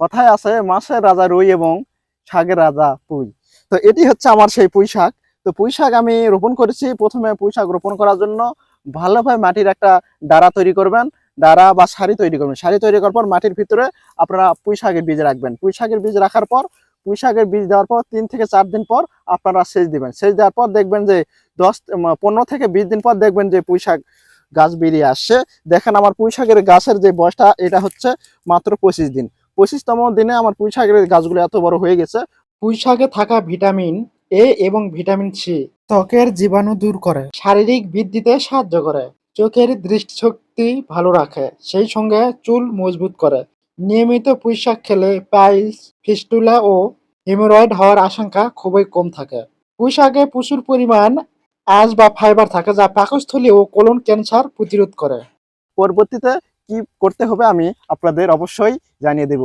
কথায় আছে মাছের রাজা রুই এবং শাকের রাজা পুঁই। তো এটি হচ্ছে আমার সেই পুঁই শাক। তো পুঁই শাক আমি রোপণ করেছি। প্রথমে পুঁই শাক রোপণ করার জন্য ভালোভাবে মাটির একটা ডারা তৈরি করবেন। ডারা বা শাড়ি তৈরি করবেন। শাড়ি তৈরি করার পর মাটির ভিতরে আপনারা পুঁই শাকের বীজ রাখবেন। পুঁই শাকের বীজ রাখার পর, পুঁই শাকের বীজ দেওয়ার পর তিন থেকে চার দিন পর আপনারা সেচ দিবেন। সেচ দেওয়ার পর দেখবেন যে দশ পনেরো থেকে বিশ দিন পর দেখবেন যে পুঁই শাক গাছ বেরিয়ে আসছে। দেখেন আমার পুঁই শাকের গাছের যে বয়সটা, এটা হচ্ছে মাত্র পঁচিশ দিন। পঁচিশতম দিনে আমার পুঁই শাকের গাছগুলো এত বড় হয়ে গেছে। পুঁই শাকে থাকা ভিটামিন এ এবং ভিটামিন সি ত্বকের জীবাণু দূর করে শারীরিক বৃদ্ধিতে সাহায্য করে চোখের দৃষ্টিশক্তি ভালো রাখে সেই সঙ্গে চুল মজবুত করে। নিয়মিত পুঁই শাক খেলে পাইলস ফিস্টুলা ও হেমোরয়েড হওয়ার আশঙ্কা খুবই কম থাকে। পুঁই শাকে প্রচুর পরিমাণ আঁশ বা ফাইবার থাকে যা পাকস্থলী ও কোলন ক্যান্সার প্রতিরোধ করে। পরবর্তীতে কি করতে হবে আমি আপনাদের অবশ্যই জানিয়ে দেব।